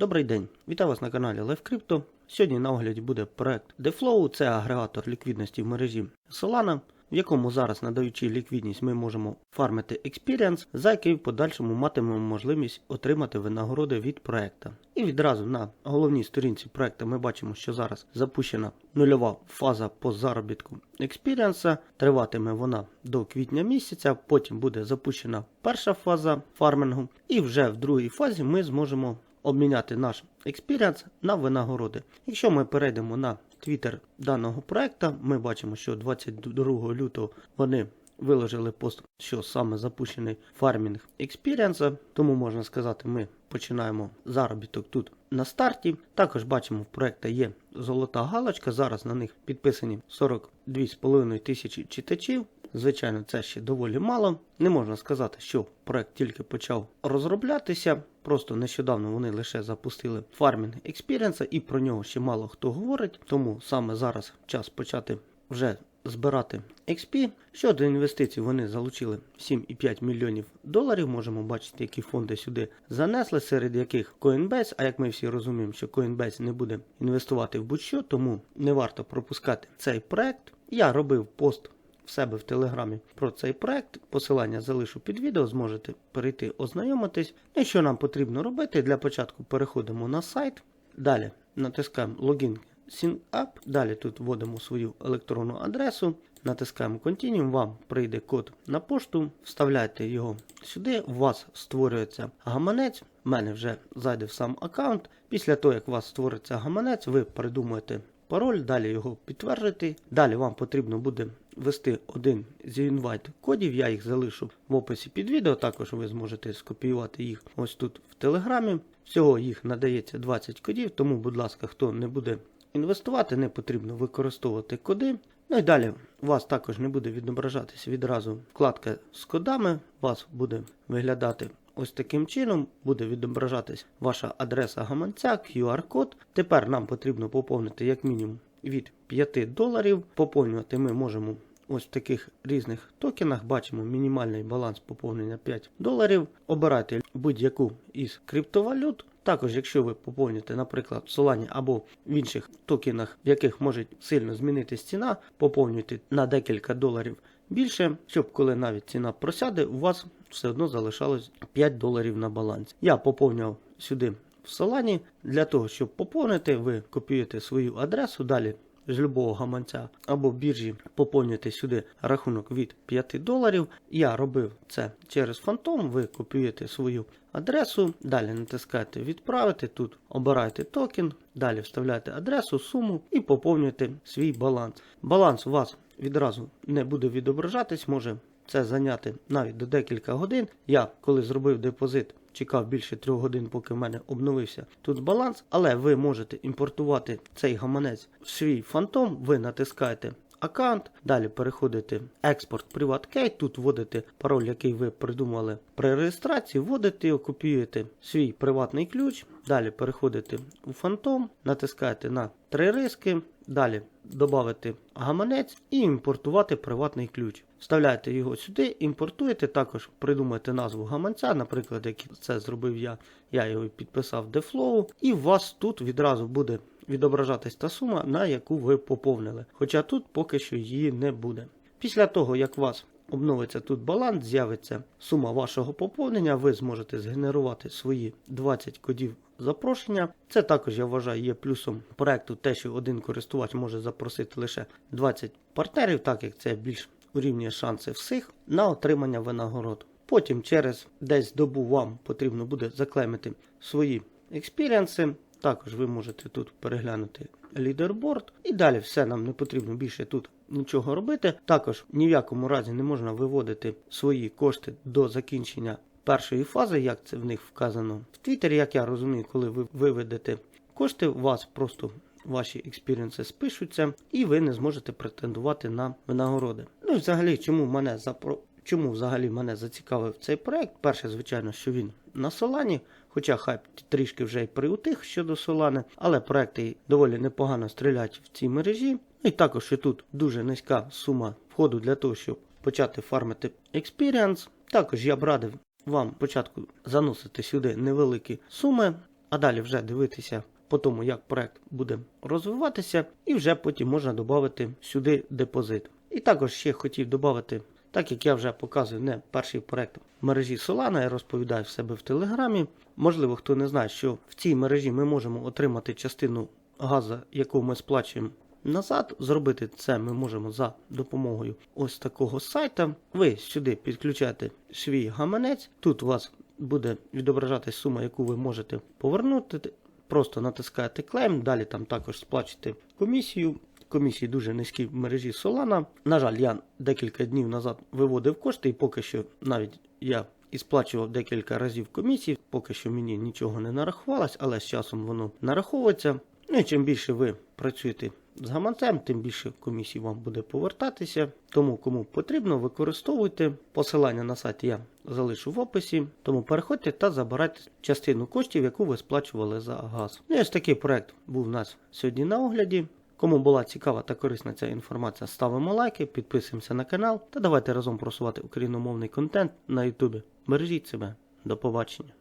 Добрий день, вітаю вас на каналі LiveCrypto. Сьогодні на огляді буде проект DeFlow, це агрегатор ліквідності в мережі Solana, в якому зараз, надаючи ліквідність, ми можемо фармити Experience, за який в подальшому матимемо можливість отримати винагороди від проекта. І відразу на головній сторінці проекту ми бачимо, що зараз запущена нульова фаза по заробітку Experience. Триватиме вона до квітня місяця, потім буде запущена перша фаза фармингу, і вже в другій фазі ми зможемо обміняти наш експіріанс на винагороди. Якщо ми перейдемо на твіттер даного проекту, ми бачимо, що 22 лютого вони виложили пост, що саме запущений фармінг експіріанса, тому можна сказати, ми починаємо заробіток тут на старті. Також бачимо, в проекта є золота галочка. Зараз на них підписані 42,5 тисячі читачів. Звичайно, це ще доволі мало. Не можна сказати, що проект тільки почав розроблятися. Просто нещодавно вони лише запустили фармінг експіріенса і про нього ще мало хто говорить. Тому саме зараз час почати вже збирати XP. Щодо інвестицій, вони залучили 7,5 мільйонів доларів. Можемо бачити, які фонди сюди занесли, серед яких Coinbase. А як ми всі розуміємо, що Coinbase не буде інвестувати в будь-що, тому не варто пропускати цей проект. Я робив пост в себе в телеграмі про цей проект. Посилання залишу під відео, зможете перейти ознайомитись. І що нам потрібно робити? Для початку переходимо на сайт. Далі натискаємо логін SyncUp. Далі тут вводимо свою електронну адресу. Натискаємо Continuum, вам прийде код на пошту, вставляєте його сюди, у вас створюється гаманець. У мене вже зайде в сам аккаунт. Після того, як у вас створиться гаманець, ви придумаєте пароль, далі його підтвердити. Далі вам потрібно буде ввести один з інвайт кодів, я їх залишу в описі під відео, також ви зможете скопіювати їх ось тут в телеграмі. Всього їх надається 20 кодів, тому, будь ласка, хто не буде інвестувати, не потрібно використовувати коди. Ну і далі у вас також не буде відображатися відразу вкладка з кодами, у вас буде виглядати ось таким чином, буде відображатись ваша адреса гаманця, QR-код. Тепер нам потрібно поповнити як мінімум від 5 доларів. Поповнювати ми можемо ось в таких різних токенах. Бачимо мінімальний баланс поповнення 5 доларів. Обирайте будь-яку із криптовалют. Також, якщо ви поповнюєте, наприклад, в Solana або в інших токенах, в яких може сильно змінитись ціна, поповнюйте на декілька доларів більше, щоб коли навіть ціна просяде, у вас все одно залишалось 5 доларів на балансі. Я поповнював сюди в Solana. Для того, щоб поповнити, ви копіюєте свою адресу, далі з любого гаманця або біржі поповнюєте сюди рахунок від 5 доларів. Я робив це через фантом. ви копіюєте свою адресу, далі натискаєте відправити, тут обираєте токен, далі вставляєте адресу, суму і поповнюєте свій баланс. Баланс у вас відразу не буде відображатись, може це зайняти навіть до декілька годин. Я коли зробив депозит, чекав більше трьох годин, поки в мене обновився тут баланс, але ви можете імпортувати цей гаманець в свій фантом, ви натискаєте аккаунт, далі переходите експорт PrivatKey, тут вводите пароль, який ви придумали при реєстрації, вводите його, копіюєте свій приватний ключ, далі переходите у фантом, натискаєте на три риски, далі додати гаманець і імпортувати приватний ключ. Вставляєте його сюди, імпортуєте, також придумаєте назву гаманця, наприклад, як це зробив я, я його підписав DeFlow, і у вас тут відразу буде відображатись та сума, на яку ви поповнили. Хоча тут поки що її не буде. Після того, як у вас обновиться тут баланс, з'явиться сума вашого поповнення, ви зможете згенерувати свої 20 кодів запрошення. Це також, я вважаю, є плюсом проекту те, що один користувач може запросити лише 20 партнерів, так як це більш урівнює шанси всіх на отримання винагород. Потім через десь добу вам потрібно буде заклемити свої експіріенси. Також ви можете тут переглянути лідерборд. І далі все нам не потрібно більше тут нічого робити. Також ні в якому разі не можна виводити свої кошти до закінчення першої фази, як це в них вказано. В Твіттері, як я розумію, коли ви виведете кошти, у вас просто ваші експіріенси спишуться, і ви не зможете претендувати на винагороди. Ну і взагалі, чому мене запро... Чому взагалі мене зацікавив цей проект? Перше, звичайно, що він на Солані, хоча хайп трішки вже й приутих щодо Солани, але проекти доволі непогано стріляють в цій мережі. І також що тут дуже низька сума входу для того, щоб почати фармити Experience. Також я б радив вам спочатку заносити сюди невеликі суми, а далі вже дивитися по тому, як проект буде розвиватися, і вже потім можна додати сюди депозит. І також ще хотів додати, так як я вже показую не перший проект мережі Solana, я розповідаю в себе в Телеграмі. Можливо, хто не знає, що в цій мережі ми можемо отримати частину газу, яку ми сплачуємо назад. Зробити це ми можемо за допомогою ось такого сайта. Ви сюди підключаєте свій гаманець. Тут у вас буде відображатись сума, яку ви можете повернути. Просто натискаєте клейм, далі там також сплачуєте комісію. Комісії дуже низькі в мережі Solana. На жаль, я декілька днів назад виводив кошти, і поки що навіть я і сплачував декілька разів комісії, поки що мені нічого не нарахувалось, але з часом воно нараховується. Ну і чим більше ви працюєте з гаманцем, тим більше комісій вам буде повертатися. Тому кому потрібно, використовуйте. Посилання на сайт я залишу в описі. Тому переходьте та забирайте частину коштів, яку ви сплачували за газ. Ну і ось такий проект був у нас сьогодні на огляді. Кому була цікава та корисна ця інформація, ставимо лайки, підписуємося на канал та давайте разом просувати україномовний контент на Ютубі. Бережіть себе. До побачення.